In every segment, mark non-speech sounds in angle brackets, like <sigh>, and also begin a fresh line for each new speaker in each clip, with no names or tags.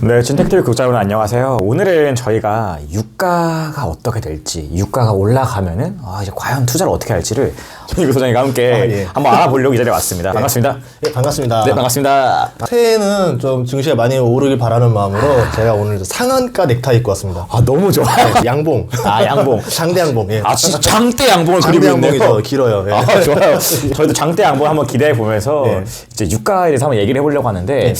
네, 진택TV 구독자 여러분 안녕하세요. 오늘은 저희가 유가가 어떻게 될지, 유가가 올라가면은 아, 이제 과연 투자를 어떻게 할지를 정익 소장님과 함께
아, 예.
한번 알아보려고 이 자리에 왔습니다. <laughs> 반갑습니다.
예, 반갑습니다.
네, 반갑습니다.
새해에는 좀 증시가 많이 오르길 바라는 마음으로 제가 오늘 상한가 넥타이 입고 왔습니다.
아, 너무 좋아요.
양봉.
아, 양봉. <laughs>
장대 양봉. 예.
아, 진짜 장대 양봉을
장대
그리고 있네요.
양봉이죠. 길어요. 예.
아, 좋아요. <laughs> 저희도 장대 양봉 한번 기대해 보면서
네.
이제 유가에 대해서 한번 얘기를 해보려고 하는데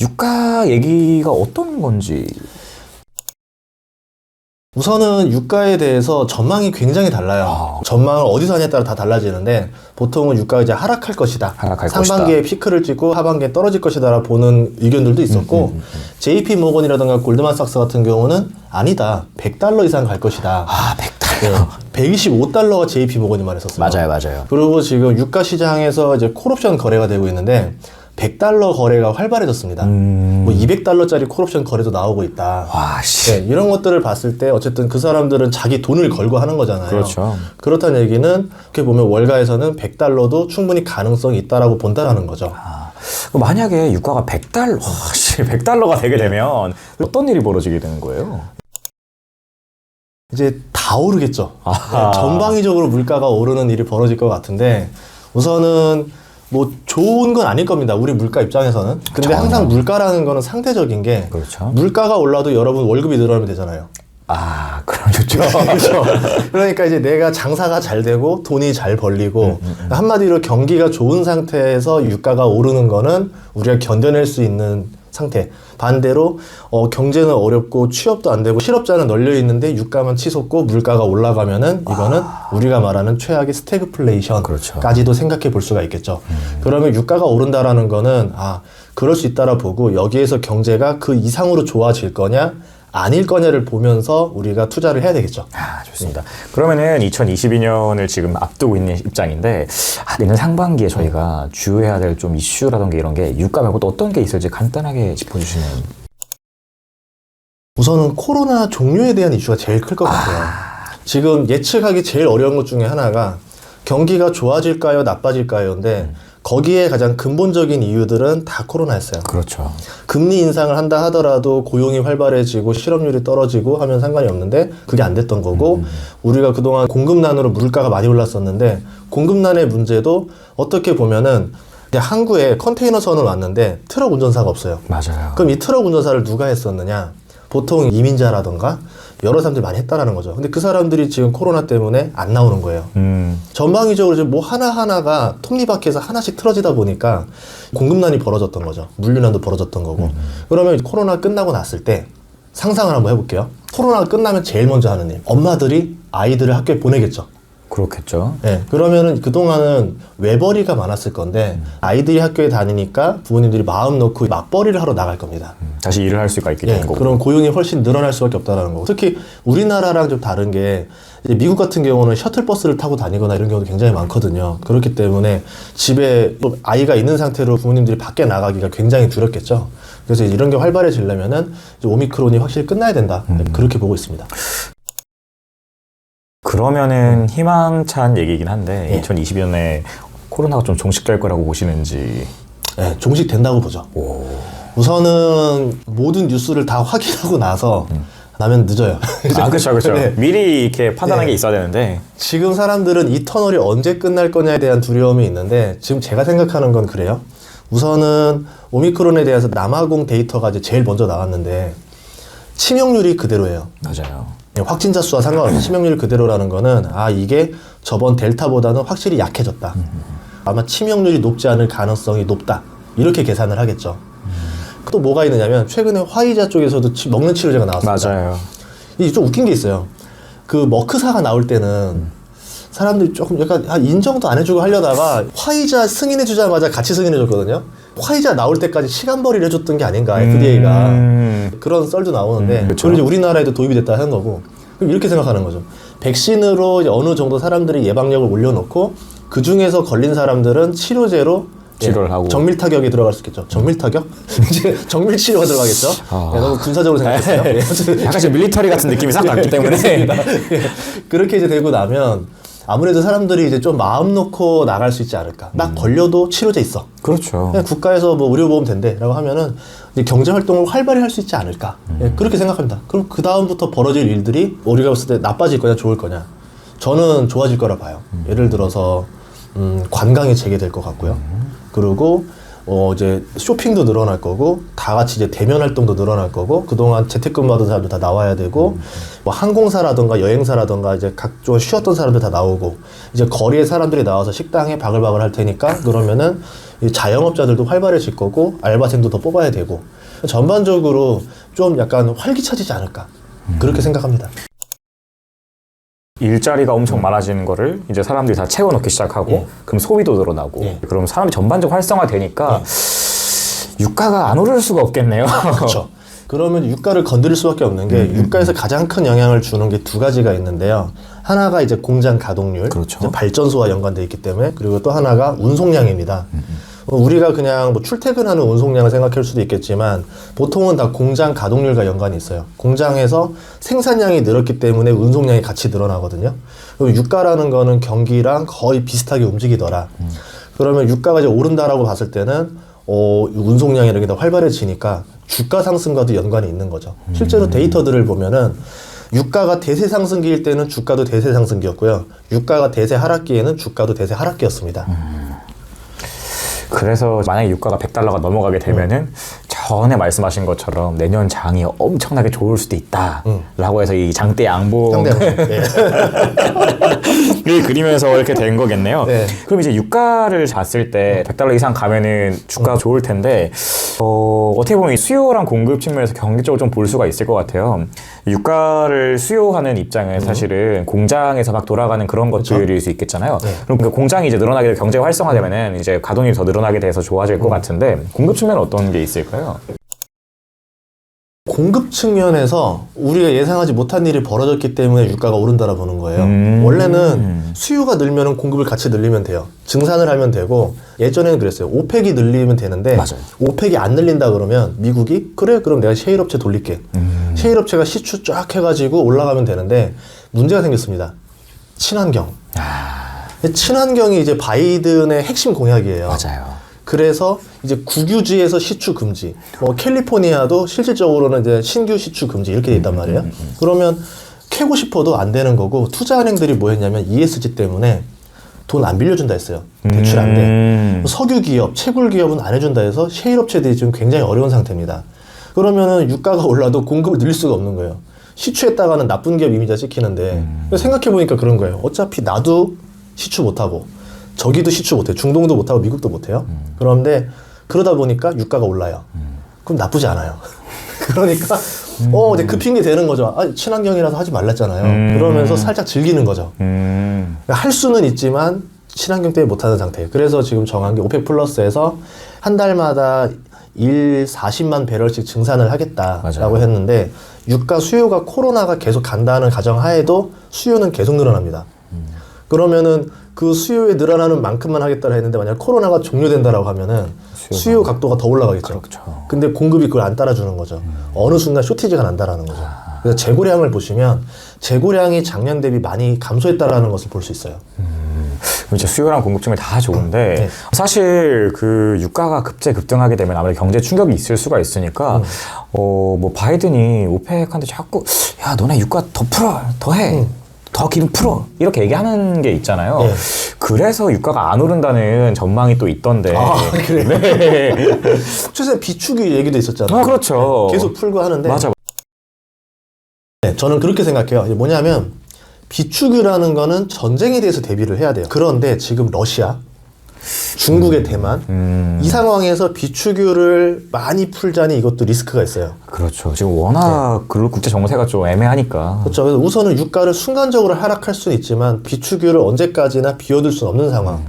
유가 얘기가 어떤 건지
우선은 유가에 대해서 전망이 굉장히 달라요.
아.
전망을 어디서 하냐에 따라 다 달라지는데 보통은 유가가 이제 하락할 것이다.
하락할
상반기에 피크를 찍고 하반기에 떨어질 것이다 보는 의견들도 있었고
음,
JP 모건이라든가 골드만삭스 같은 경우는 아니다. 100달러 이상 갈 것이다.
아, 100달러.
125달러가 JP 모건이 말했었어요.
맞아요, 맞아요.
그리고 지금 유가 시장에서 이제 콜옵션 거래가 되고 있는데 100달러 거래가 활발해졌습니다.
음.
뭐 200달러짜리 콜옵션 거래도 나오고 있다.
와, 씨.
네, 이런 것들을 봤을 때 어쨌든 그 사람들은 자기 돈을 걸고 하는 거잖아요.
그렇죠.
그렇다는 얘기는 이렇게 보면 월가에서는 100달러도 충분히 가능성이 있다라는 건다라는 거죠.
아, 만약에 유가가 100달러, 와, 씨, 100달러가 되게 되면 어떤 일이 벌어지게 되는 거예요?
이제 다 오르겠죠. 네, 전방위적으로 물가가 오르는 일이 벌어질 것 같은데 우선은 뭐 좋은 건 아닐 겁니다. 우리 물가 입장에서는. 근데
전혀.
항상 물가라는 거는 상대적인 게
그렇죠.
물가가 올라도 여러분 월급이 늘어나면 되잖아요.
아, 그럼 좋죠. <laughs>
그렇죠. 그러니까 이제 내가 장사가 잘 되고 돈이 잘 벌리고
음,
한마디로 경기가 좋은 상태에서 유가가 오르는 거는 우리가 견뎌낼 수 있는 상태. 반대로 어, 경제는 어렵고 취업도 안 되고 실업자는 널려 있는데 유가만 치솟고 물가가 올라가면은 이거는 우리가 말하는 최악의 스태그플레이션까지도
아. 그렇죠.
생각해 볼 수가 있겠죠. 그러면 유가가 오른다라는 거는 아 그럴 수 있다라 보고 여기에서 경제가 그 이상으로 좋아질 거냐 아닐 거냐를 보면서 우리가 투자를 해야 되겠죠.
아, 좋습니다. 그러면은 2022년을 지금 앞두고 있는 입장인데, 아, 내년 상반기에 저희가 주의해야 될 좀 이슈라던가 이런 게 유가 말고 또 어떤 게 있을지 간단하게 짚어주시면.
우선은 코로나 종료에 대한 이슈가 제일 클 것 같아요. 지금 예측하기 제일 어려운 것 중에 하나가 경기가 좋아질까요, 나빠질까요인데 거기에 가장 근본적인 이유들은 다 코로나였어요.
그렇죠.
금리 인상을 한다 하더라도 고용이 활발해지고 실업률이 떨어지고 하면 상관이 없는데 그게 안 됐던 거고 우리가 그동안 공급난으로 물가가 많이 올랐었는데 공급난의 문제도 어떻게 보면은 항구에 컨테이너 선을 왔는데 트럭 운전사가 없어요.
맞아요.
그럼 이 트럭 운전사를 누가 했었느냐? 보통 이민자라던가 여러 사람들이 많이 했다라는 거죠. 근데 그 사람들이 지금 코로나 때문에 안 나오는 거예요.
음,
전방위적으로 지금 뭐 하나하나가 톱니바퀴에서 하나씩 틀어지다 보니까 공급난이 벌어졌던 거죠. 물류난도 벌어졌던 거고. 그러면 코로나 끝나고 났을 때 상상을 한번 해볼게요. 코로나가 끝나면 제일 먼저 하는 일. 엄마들이 아이들을 학교에 보내겠죠.
그렇겠죠.
예, 그러면은 그동안은 외벌이가 많았을 건데 아이들이 학교에 다니니까 부모님들이 마음 놓고 맞벌이를 하러 나갈 겁니다.
음, 다시 일을 할 수가 있게
예,
되는 거고.
그럼 고용이 훨씬 늘어날 수밖에 없다라는 거고 특히 우리나라랑 좀 다른 게 이제 미국 같은 경우는 셔틀버스를 타고 다니거나 이런 경우도 굉장히 많거든요. 그렇기 때문에 집에 또 아이가 있는 상태로 부모님들이 밖에 나가기가 굉장히 두렵겠죠. 그래서 이런 게 활발해지려면은 오미크론이 확실히 끝나야 된다.
음.
그렇게 보고 있습니다.
그러면은 희망찬 얘기긴 한데,
예.
2022년에 코로나가 좀 종식될 거라고 보시는지.
예, 종식된다고 보죠.
오.
우선은 모든 뉴스를 다 확인하고 나서 나면 늦어요.
아, 그렇죠, 그렇죠. <laughs>
네.
미리 이렇게 판단한
네.
게 있어야 되는데,
지금 사람들은 이 터널이 언제 끝날 거냐에 대한 두려움이 있는데 지금 제가 생각하는 건 그래요. 우선은 오미크론에 대해서 남아공 데이터가 이제 제일 먼저 나왔는데 치명률이 그대로예요.
맞아요.
확진자 수와 상관없이 치명률이 그대로라는 거는 아 이게 저번 델타보다는 확실히 약해졌다. 아마 치명률이 높지 않을 가능성이 높다. 이렇게 계산을 하겠죠. 또 뭐가 있느냐면 최근에 화이자 쪽에서도 치- 먹는 치료제가 나왔습니다.
맞아요.
이게 좀 웃긴 게 있어요. 그 머크사가 나올 때는 사람들이 조금 약간 아, 인정도 안 해주고 하려다가 화이자 승인해주자마자 같이 승인해줬거든요. 화이자 나올 때까지 시간벌이를 해줬던 게 아닌가 FDA가
음.
그런 썰도 나오는데
음, 그쵸.
그걸 이제 우리나라에도 도입이 됐다 하는 거고 그럼 이렇게 생각하는 거죠. 백신으로 이제 어느 정도 사람들이 예방력을 올려놓고 그 중에서 걸린 사람들은 치료제로 예,
치료를 하고.
정밀 타격에 들어갈 수 있겠죠. 정밀 타격? <laughs> 이제 정밀 치료가 들어가겠죠.
아.
예, 너무 군사적으로 생각했어요. <laughs> 예,
약간 지금 밀리터리 같은 느낌이 싹 <laughs> 났기 때문에.
예. 그렇게 이제 되고 나면 아무래도 사람들이 이제 좀 마음 놓고 나갈 수 있지 않을까. 딱 걸려도 치료제 있어.
그렇죠.
그냥 국가에서 뭐 의료보험 된대라고 하면은 이제 경제 활동을 활발히 할 수 있지 않을까. 예, 그렇게 생각합니다. 그럼 그 다음부터 벌어질 일들이 우리가 봤을 때 나빠질 거냐 좋을 거냐. 저는 좋아질 거라 봐요. 예를 들어서 음, 관광이 재개될 것 같고요. 그리고 어 이제 쇼핑도 늘어날 거고 다 같이 이제 대면 활동도 늘어날 거고 그동안 재택근무하던 사람들 다 나와야 되고 뭐 항공사라든가 여행사라든가 이제 각종 쉬었던 사람들 다 나오고 이제 거리에 사람들이 나와서 식당에 바글바글 할 테니까 그러면은 이 자영업자들도 활발해질 거고 알바생도 더 뽑아야 되고 전반적으로 좀 약간 활기차지지 않을까? 그렇게 생각합니다.
일자리가 엄청 많아지는 거를 이제 사람들이 다 채워넣기 시작하고
예.
그럼 소비도 늘어나고
예.
그럼 사람이 전반적으로 활성화되니까 유가가 안 오를 수가 없겠네요.
그렇죠. <laughs> 그러면 유가를 건드릴 수밖에 없는 게
음,
유가에서 가장 큰 영향을 주는 게 두 가지가 있는데요. 하나가 이제 공장 가동률,
그렇죠.
이제 발전소와 연관돼 있기 때문에 그리고 또 하나가 운송량입니다.
음,
어, 우리가 그냥 뭐 출퇴근하는 운송량을 생각할 수도 있겠지만 보통은 다 공장 가동률과 연관이 있어요. 공장에서 생산량이 늘었기 때문에 운송량이 같이 늘어나거든요. 그럼 유가라는 거는 경기랑 거의 비슷하게 움직이더라.
음.
그러면 유가가 이제 오른다라고 봤을 때는 어, 운송량이 이렇게 더 활발해지니까 주가 상승과도 연관이 있는 거죠. 실제로 데이터들을 보면은 유가가 대세 상승기일 때는 주가도 대세 상승기였고요. 유가가 대세 하락기에는 주가도 대세 하락기였습니다.
그래서 만약에 유가가 100달러가 넘어가게 되면은 전에 말씀하신 것처럼 내년 장이 엄청나게 좋을 수도 있다라고 해서 이 장대 양봉. <laughs> 을 그리면서 이렇게 된 거겠네요.
네.
그럼 이제 유가를 봤을 때 100달러 이상 가면은 주가가 좋을 텐데 어, 어떻게 보면 이 수요랑 공급 측면에서 경제적으로 좀 볼 수가 있을 것 같아요. 유가를 수요하는 입장은 사실은 공장에서 막 돌아가는 그런 것들일 수 있겠잖아요. 그럼 그 공장이 이제 늘어나게 되고 경제가 활성화되면은 이제 가동률이 더 늘어나게 돼서 좋아질 것 같은데 공급 측면은 어떤 게 있을까요?
공급 측면에서 우리가 예상하지 못한 일이 벌어졌기 때문에 유가가 오른다라 보는 거예요.
음.
원래는 수요가 늘면 공급을 같이 늘리면 돼요. 증산을 하면 되고 예전에는 그랬어요. 오펙이 늘리면 되는데
맞아요.
오펙이 안 늘린다 그러면 미국이 그래 그럼 내가 셰일 업체 돌릴게.
음.
셰일 업체가 시추 쫙 해가지고 올라가면 되는데 문제가 생겼습니다. 친환경.
아.
친환경이 이제 바이든의 핵심 공약이에요.
맞아요.
그래서 이제 국유지에서 시추 금지. 뭐 캘리포니아도 실질적으로는 이제 신규 시추 금지 이렇게 돼 있단 말이에요. 그러면 캐고 싶어도 안 되는 거고 투자은행들이 뭐 했냐면 ESG 때문에 돈 안 빌려준다 했어요. 대출 안 돼.
음.
석유 기업, 채굴 기업은 안 해준다 해서 셰일 업체들이 지금 굉장히 어려운 상태입니다. 그러면은 유가가 올라도 공급을 늘릴 수가 없는 거예요. 시추했다가는 나쁜 기업 이미지가 찍히는데 생각해 보니까 그런 거예요. 어차피 나도 시추 못하고 저기도 시추 못해, 중동도 못하고 미국도 못해요. 그런데 그러다 보니까 유가가 올라요. 그럼 나쁘지 않아요. <laughs> 그러니까 어 이제 그 핑계 대는 거죠. 아 친환경이라서 하지 말랐잖아요. 그러면서 살짝 즐기는 거죠.
음.
할 수는 있지만 친환경 때문에 못하는 상태. 그래서 지금 정한 게 오펙 플러스에서 한 달마다 1 40만 배럴씩 증산을 하겠다라고
맞아요.
했는데 유가 수요가 코로나가 계속 간다는 가정하에도 수요는 계속 늘어납니다. 그러면은 그 수요에 늘어나는 만큼만 하겠다고 했는데 만약 코로나가 종료된다라고 하면은
수요가-
수요 각도가 더 올라가겠죠.
그렇죠.
근데 공급이 그걸 안 따라주는 거죠. 어느 순간 쇼티지가 난다라는 거죠. 그래서 재고량을 보시면 재고량이 작년 대비 많이 감소했다라는 것을 볼 수 있어요.
그럼 이제 수요랑 공급 측면 다 좋은데
네.
사실 그 유가가 급제 급등하게 되면 아무래도 경제 충격이 있을 수가 있으니까
음.
어뭐 바이든이 오펙한테 자꾸 야 너네 유가 더 풀어 더해 더 기름 풀어 이렇게 얘기하는 게 있잖아요.
음. 네.
그래서 유가가 안 오른다는 전망이 또 있던데.
아, 그래요?
네. <laughs>
최근에 비축이 얘기도 있었잖아요.
아 그렇죠.
계속 풀고 하는데
맞아.
네, 저는 그렇게 생각해요. 뭐냐면 비축유라는 거는 전쟁에 대해서 대비를 해야 돼요. 그런데 지금 러시아, 중국의 대만
음,
이 상황에서 비축유를 많이 풀자니 이것도 리스크가 있어요.
그렇죠. 지금 워낙 글로 국제 정세가 좀 애매하니까.
그렇죠. 그래서 우선은 유가를 순간적으로 하락할 수는 있지만 비축유를 언제까지나 비워둘 수는 없는 상황.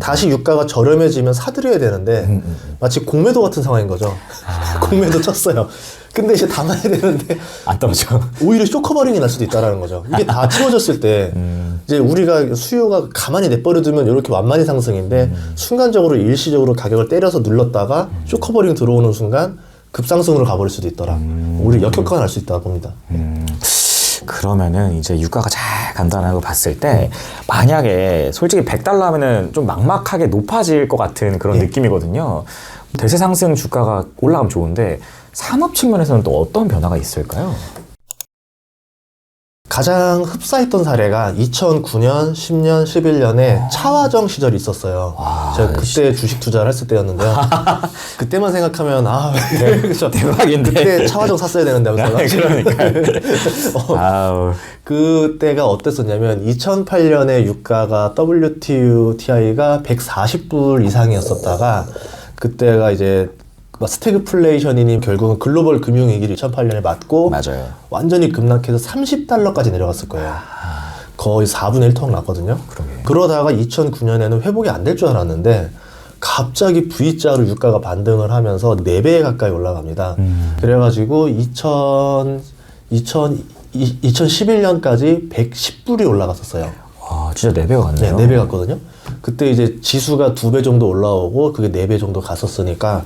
다시 유가가 저렴해지면 사들여야 되는데 마치 공매도 같은 상황인 거죠. <laughs> 공매도 쳤어요. 근데 이제 담아야 되는데 <laughs>
안 떨어져.
오히려 쇼커버링이 날 수도 있다라는 거죠. 이게 다 <laughs> 채워졌을 때 이제 우리가 수요가 가만히 내버려두면 이렇게 완만히 상승인데 순간적으로 일시적으로 가격을 때려서 눌렀다가 쇼커버링 들어오는 순간 급상승으로 가버릴 수도 있더라. 오히려 역효과가 날 수 있다 봅니다.
그러면은 이제 유가가 잘 간단하고 봤을 때 만약에 솔직히 100달러 하면은 좀 막막하게 높아질 것 같은 그런 느낌이거든요. 대세 상승 주가가 올라가면 좋은데 산업 측면에서는 또 어떤 변화가 있을까요?
가장 흡사했던 사례가 2009년, 10년, 11년에 차화정 시절이 있었어요. 제가 그때 주식 투자를 했을 때였는데요. <laughs> 그때만 생각하면 아, <laughs> 그렇죠.
대박인데.
그때 차화정 샀어야 되는데 하면서
그러니까. <laughs>
어,
아우.
그때가 어땠었냐면 2008년에 유가가 WTI가 140불 이상이었었다가 그때가 이제 스태그플레이션이니 결국은 글로벌 금융위기를 2008년에 맞고
맞아요.
완전히 급락해서 30달러까지 내려갔을 거예요. 거의 4분의 1토막 났거든요.
그러게.
그러다가 2009년에는 회복이 안 될 줄 알았는데 갑자기 V자로 유가가 반등을 하면서 4배 가까이 올라갑니다. 그래가지고 2000, 2000, 2011년까지 110불이 올라갔었어요.
와, 진짜 4배가
네,
갔네요.
4배 갔거든요. 그때 이제 지수가 2배 정도 올라오고 그게 4배 정도 갔었으니까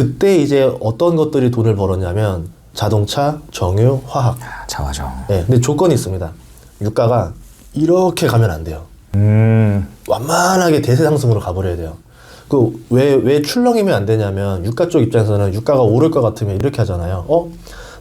그때 이제 어떤 것들이 돈을 벌었냐면 자동차, 정유, 화학.
자화정.
네, 근데 조건이 있습니다. 유가가 이렇게 가면 안 돼요.
음.
완만하게 대세 상승으로 가버려야 돼요. 그 왜 왜 출렁이면 안 되냐면 유가 쪽 입장에서는 유가가 오를 것 같으면 이렇게 하잖아요. 어?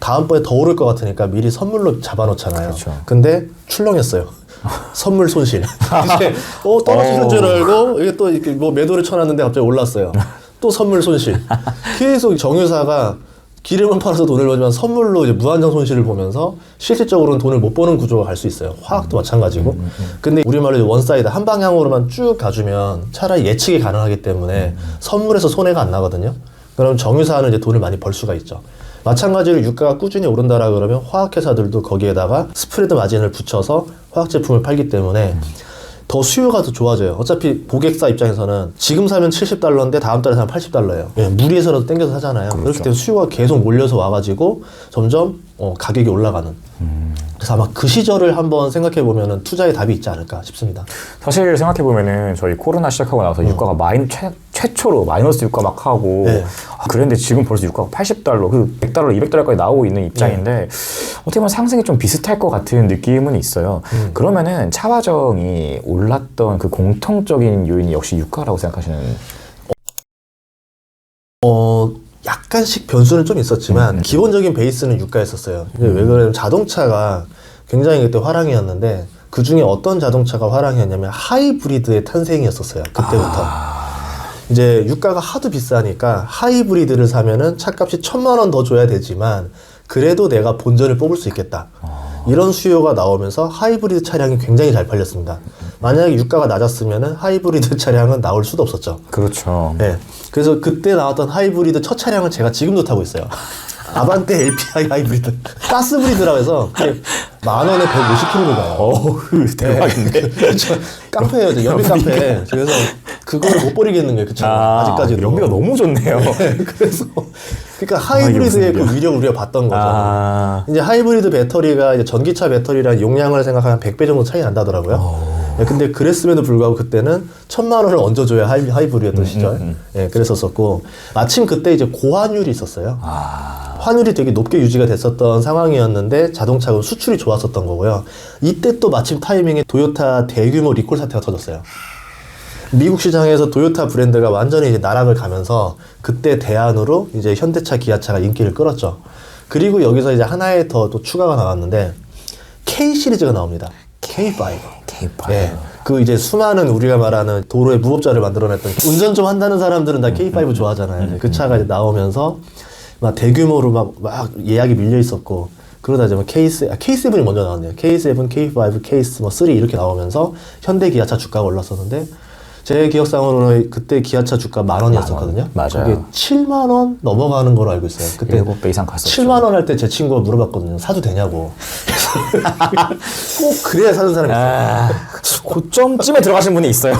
다음번에 더 오를 것 같으니까 미리 선물로 잡아놓잖아요.
그렇죠.
근데 출렁였어요. <laughs> 선물 손실. <laughs> 이제 어 떨어지는 줄 알고 이게 또 이렇게 뭐 매도를 쳐놨는데 갑자기 올랐어요. <laughs> 또 선물 손실. <laughs> 계속 정유사가 기름은 팔아서 돈을 벌지만 선물로 이제 무한정 손실을 보면서 실질적으로는 돈을 못 버는 구조가 갈 수 있어요. 화학도 마찬가지고. 근데 우리말로 원사이드 한 방향으로만 쭉 가주면 차라리 예측이 가능하기 때문에 선물에서 손해가 안 나거든요. 그럼 정유사는 이제 돈을 많이 벌 수가 있죠. 마찬가지로 유가가 꾸준히 오른다라 그러면 화학회사들도 거기에다가 스프레드 마진을 붙여서 화학 제품을 팔기 때문에 더 수요가 더 좋아져요. 어차피 고객사 입장에서는 지금 사면 70달러인데 다음 달에 사면 80달러예요. 예, 무리해서라도 땡겨서 사잖아요. 그렇기 때문에 수요가 계속 몰려서 와가지고 점점 어, 가격이 올라가는. 그래서 아마 그 시절을 한번 생각해 보면은 투자의 답이 있지 않을까 싶습니다.
사실 생각해 보면은 저희 코로나 시작하고 나서 유가가 마인, 최, 최초로 마이너스 유가 막 하고
네.
아, 그랬는데 지금 벌써 유가가 80달러, 그 100달러, 200달러까지 나오고 있는 입장인데 어떻게 보면 상승이 좀 비슷할 것 같은 느낌은 있어요. 그러면은 차화정이 올랐던 그 공통적인 요인이 역시 유가라고 생각하시는
어, 약간씩 변수는 좀 있었지만 기본적인 베이스는 유가였었어요. 이게 왜 그러냐면 자동차가 굉장히 그때 화랑이었는데 그 중에 어떤 자동차가 화랑이었냐면 하이브리드의 탄생이었었어요. 그때부터. 이제 유가가 하도 비싸니까 하이브리드를 사면은 차값이 천만 원 더 줘야 되지만 그래도 내가 본전을 뽑을 수 있겠다. 이런 수요가 나오면서 하이브리드 차량이 굉장히 잘 팔렸습니다. 만약에 유가가 낮았으면은 하이브리드 <laughs> 차량은 나올 수도 없었죠.
그렇죠.
네. 그래서 그때 나왔던 하이브리드 첫 차량을 제가 지금도 타고 있어요. <laughs> 아반떼 LPI 하이브리드. 가스브리드라고 해서 <laughs> 만 원에 150km를 가요.
어우 대박인데.
그렇죠. 깡패예요. 이제 연비 깡패. 그래서 그거를 못 버리겠는 거예요. 그.
아,
아, 직까지도
연비가 너무 좋네요. <laughs>
그래서 그러니까 하이브리드의
무슨
그 위력을 우리가 봤던 거죠.
아.
이제 하이브리드 배터리가 이제 전기차 배터리랑 용량을 생각하면 100배 정도 차이 난다더라고요. 예, 근데 그랬음에도 불구하고 그때는 천만 원을 얹어줘야 하이, 하이브리드였던 시절. 예, 그랬었었고 마침 그때 이제 고환율이 있었어요.
아.
환율이 되게 높게 유지가 됐었던 상황이었는데 자동차가 수출이 좋았었던 거고요. 이때 또 마침 타이밍에 도요타 대규모 리콜 사태가 터졌어요. 미국 시장에서 도요타 브랜드가 완전히 이제 나락을 가면서 그때 대안으로 이제 현대차, 기아차가 인기를 끌었죠. 그리고 여기서 이제 하나의 더 또 추가가 나왔는데 K 시리즈가 나옵니다. K5.
K5.
예. 그 이제 수많은 우리가 말하는 도로의 무법자를 만들어냈던 운전 좀 한다는 사람들은 다 K5 좋아하잖아요. 그 차가 이제 나오면서 막 대규모로 막, 막 예약이 밀려 있었고 그러다 이제 뭐 K7, 아, K7이 먼저 나왔네요. K7, K5, K3, 뭐3 이렇게 나오면서 현대 기아차 주가가 올랐었는데 제 기억상으로는 그때 기아차 주가 만 원이었었거든요.
만 원. 맞아요.
그게 7만 원 넘어가는 걸로 알고 있어요. 그때
일곱 배 이상 갔었죠.
7만 원 할 때 제 친구가 물어봤거든요. 사도 되냐고. <laughs> <laughs> 꼭 그래야 사는 사람이 있어요.
아, 고점쯤에 들어가신 분이 있어요.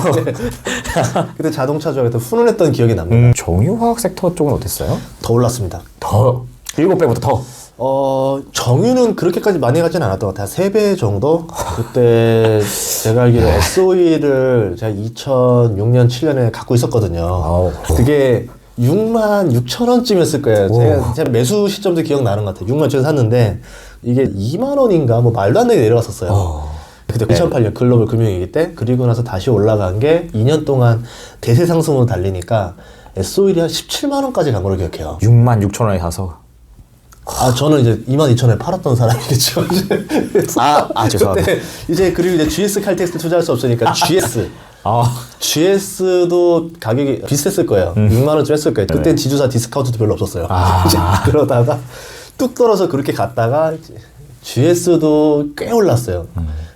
그때 자동차 조합에 훈훈했던 기억이 납니다.
음, 정유화학 섹터 쪽은 어땠어요?
더 올랐습니다.
더 일곱 배부터 더.
어, 정유는 그렇게까지 많이 가진 않았던 것 같아요. 3배 정도? 그때 제가 알기로 SOE를 제가 2006년, 7년에 갖고 있었거든요.
아우.
그게 6만 6천 원쯤이었을 거예요. 제가, 제가 매수 시점도 기억나는 것 같아요. 6만 6천 샀는데 이게 2만 원인가 뭐 말도 안 되게 내려갔었어요. 그때
네.
2008년 글로벌 금융위기 때 그리고 나서 다시 올라간 게 2년 동안 대세 상승으로 달리니까 SO일이 한 17만 원까지 간 걸로 기억해요.
6만 6천 원에 사서.
아 저는 이제 2만 2천 원에 팔았던 사람이겠죠. <laughs>
아, 아 죄송합니다.
그때 이제 그리고 이제 GS 칼텍스 투자할 수 없으니까 GS.
아,
GS도 가격이 비쌌을 거예요. 6만 원쯤 했을 거예요. 그땐 지주사 디스카운트도 별로 없었어요.
음. 아. <laughs>
그러다가 뚝 떨어서 그렇게 갔다가 GS도 꽤 올랐어요.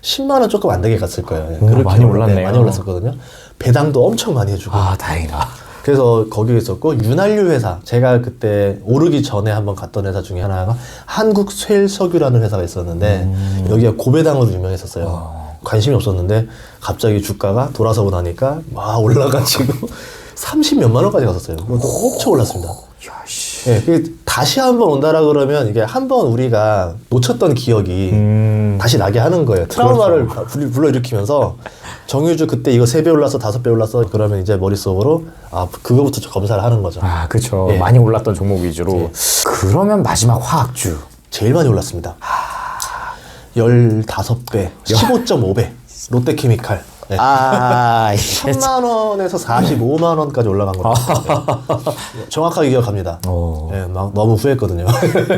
10만 원 조금 안 되게 갔을 거예요. 예,
오,
그렇게
많이
올랐- 네,
올랐네요.
많이 올랐었거든요. 배당도 엄청 많이 해주고.
아 다행이다.
그래서 거기 있었고 윤활유 회사 제가 그때 오르기 전에 한번 갔던 회사 중에 하나가 한국쇠석유라는 회사가 있었는데
음.
여기가 고배당으로 유명했었어요. 관심이 없었는데 갑자기 주가가 돌아서고 나니까 막 올라가지고 <laughs> 30 몇만 원까지 갔었어요. 엄청 올랐습니다. 예, 그게 다시 한 번 온다라 그러면 이게 한 번 우리가 놓쳤던 기억이
음.
다시 나게 하는 거예요. 트라우마를 불- 불러일으키면서 정유주 그때 이거 세 배 올랐어, 다섯 배 올랐어 그러면 이제 머릿속으로 아 그거부터 좀 검사를 하는 거죠.
아 그쵸.
예.
많이 올랐던 종목 위주로. 그러면 마지막 화학주.
제일 많이 올랐습니다. 15배, 15.5배. 롯데케미칼. 네.
아 <laughs>
1000만 원에서 45만 원까지 올라간 것 같아요. <laughs> 정확하게 기억합니다.
오.
예, 막 너무 후회했거든요.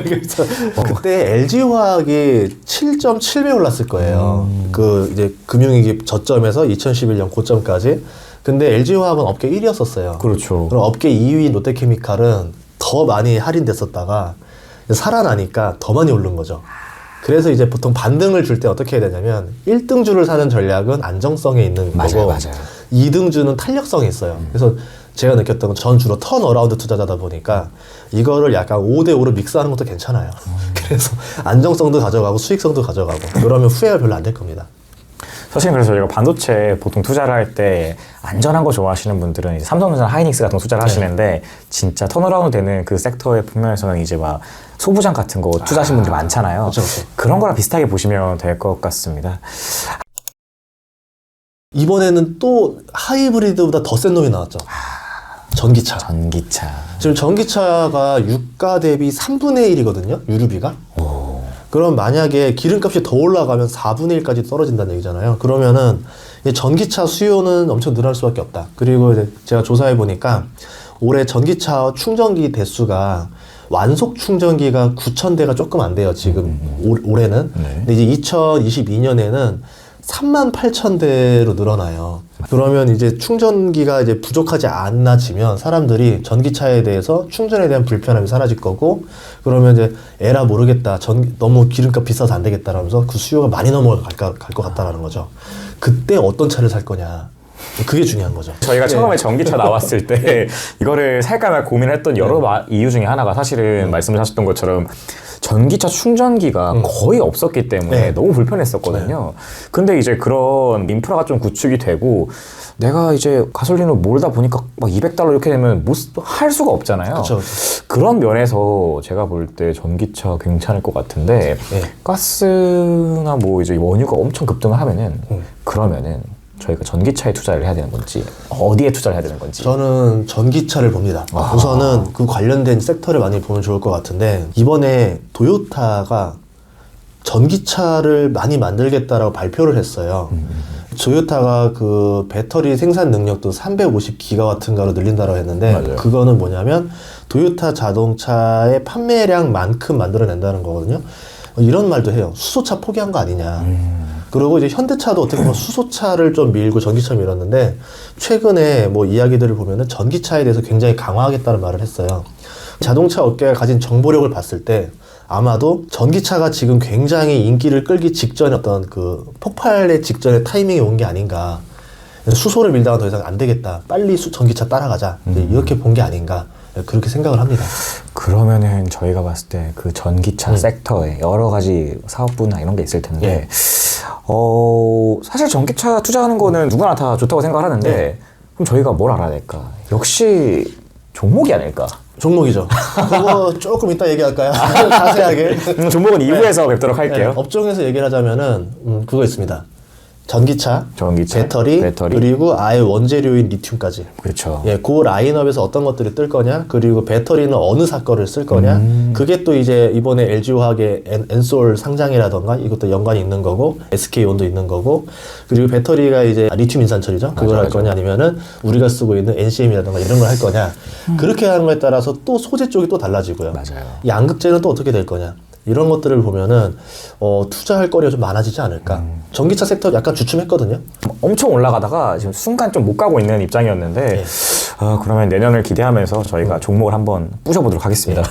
그래서 <laughs> 그때 LG화학이 7.7배 올랐을 거예요. 그 이제 금융위기 저점에서 2011년 고점까지. 근데 LG화학은 업계 1위였었어요.
그렇죠.
그럼 업계 2위 롯데케미칼은 더 많이 할인됐었다가 살아나니까 더 많이 오른 거죠. 그래서 이제 보통 반등을 줄 때 어떻게 해야 되냐면 1등 주를 사는 전략은 안정성에 있는
맞아요,
거고
맞아요.
2등 주는 탄력성이 있어요. 그래서 제가 느꼈던 건 전 주로 턴어라운드 투자자다 보니까 이거를 약간 5대5로 믹스하는 것도 괜찮아요. <laughs> 그래서 안정성도 가져가고 수익성도 가져가고 그러면 후회가 별로 안 될 겁니다.
사실 그래서 저희가 반도체 보통 투자를 할 때 안전한 거 좋아하시는 분들은 삼성전자, 하이닉스 같은 거 투자를 하시는데 진짜 턴어라운드 되는 그 섹터의 측면에서는 이제 막 소부장 같은 거 투자하시는 분들이 많잖아요.
그쵸, 그쵸.
런 거랑 비슷하게 보시면 될 것 같습니다.
이번에는 또 하이브리드보다 더 센 놈이 나왔죠. 전기차.
전기차.
지금 전기차가 유가 대비 3분의 1이거든요. 유류비가. 그럼 만약에 기름값이 더 올라가면 4분의 1까지 떨어진다는 얘기잖아요. 그러면은 이 전기차 수요는 엄청 늘어날 수밖에 없다. 그리고 제가 조사해 보니까 올해 전기차 충전기 대수가 완속 충전기가 9,000대가 조금 안 돼요. 지금 올, 올해는.
네.
근데 이제 2022년에는 3만 8천 대로 늘어나요. 그러면 이제 충전기가 이제 부족하지 않아지면 사람들이 전기차에 대해서 충전에 대한 불편함이 사라질 거고 그러면 이제 에라 모르겠다. 전 너무 기름값 비싸서 안 되겠다라면서 그 수요가 많이 넘어갈 것 같다라는 거죠. 그때 어떤 차를 살 거냐. 그게 중요한 거죠.
저희가 처음에 전기차 나왔을 때 <laughs> 이거를 살까 말 고민했던 여러 마- 이유 중에 하나가 사실은 말씀하셨던 것처럼 전기차 충전기가 거의 없었기 때문에
네.
너무 불편했었거든요. 근데 이제 그런 인프라가 좀 구축이 되고 내가 이제 가솔린을 몰다 보니까 막 200달러 이렇게 되면 못 할 수가 없잖아요.
그쵸,
런 면에서 제가 볼 때 전기차 괜찮을 것 같은데
네.
가스나 뭐 이제 원유가 엄청 급등을 하면은
음.
그러면은 저희가 전기차에 투자를 해야 되는 건지 어디에 투자를 해야 되는 건지
저는 전기차를 봅니다.
아.
우선은 그 관련된 섹터를 많이 보면 좋을 것 같은데 이번에 도요타가 전기차를 많이 만들겠다라고 발표를 했어요. 도요타가 그 배터리 생산 능력도 350기가와트인가로 늘린다고 했는데
맞아요.
그거는 뭐냐면 도요타 자동차의 판매량만큼 만들어낸다는 거거든요. 이런 말도 해요. 수소차 포기한 거 아니냐. 그리고 이제 현대차도 어떻게 보면 수소차를 좀 밀고 전기차 밀었는데 최근에 뭐 이야기들을 보면은 전기차에 대해서 굉장히 강화하겠다는 말을 했어요. 자동차 업계가 가진 정보력을 봤을 때 아마도 전기차가 지금 굉장히 인기를 끌기 직전에 어떤 그 폭발의 직전에 타이밍이 온 게 아닌가. 수소를 밀다가 더 이상 안 되겠다. 빨리 수, 전기차 따라가자. 이제 이렇게 본 게 아닌가. 그렇게 생각을 합니다.
그러면은 저희가 봤을 때그
음.
전기차 섹터에 여러 가지 사업부나 이런 게 있을 텐데
예.
어 사실 전기차 투자하는 거는 누구나 다 좋다고 생각을 하는데
네.
그럼 저희가 뭘 알아야 될까 역시 종목이 아닐까
종목이죠. 그거 조금 이따 얘기할까요? <laughs> 자세하게.
음, 종목은 2부에서 뵙도록
네,
할게요
업종에서 얘기를 하자면은 음, 그거 있습니다. 전기차,
전기차,
배터리,
배터리.
그리고 아예 원재료인 리튬까지.
그렇죠.
예, 그 라인업에서 어떤 것들이 뜰 거냐, 그리고 배터리는 어느 사건을 쓸 거냐,
음.
그게 또 이제 이번에 LG화학의 엔, 엔솔 상장이라던가 이것도 연관이 있는 거고, SK온도 있는 거고, 그리고 배터리가 이제 리튬 인산철이죠. 그걸
맞아,
할
맞아.
거냐, 아니면은 우리가 쓰고 있는 NCM이라던가 이런 걸 할 거냐, 그렇게 하는 거에 따라서 또 소재 쪽이 또 달라지고요.
맞아요.
양극재는 또 어떻게 될 거냐. 이런 것들을 보면은 어, 투자할 거리가 좀 많아지지 않을까.
음.
전기차 섹터 약간 주춤했거든요.
엄청 올라가다가 지금 순간 좀 못 가고 있는 입장이었는데
네.
아, 그러면 내년을 기대하면서 저희가 종목을 한번 부셔보도록 하겠습니다.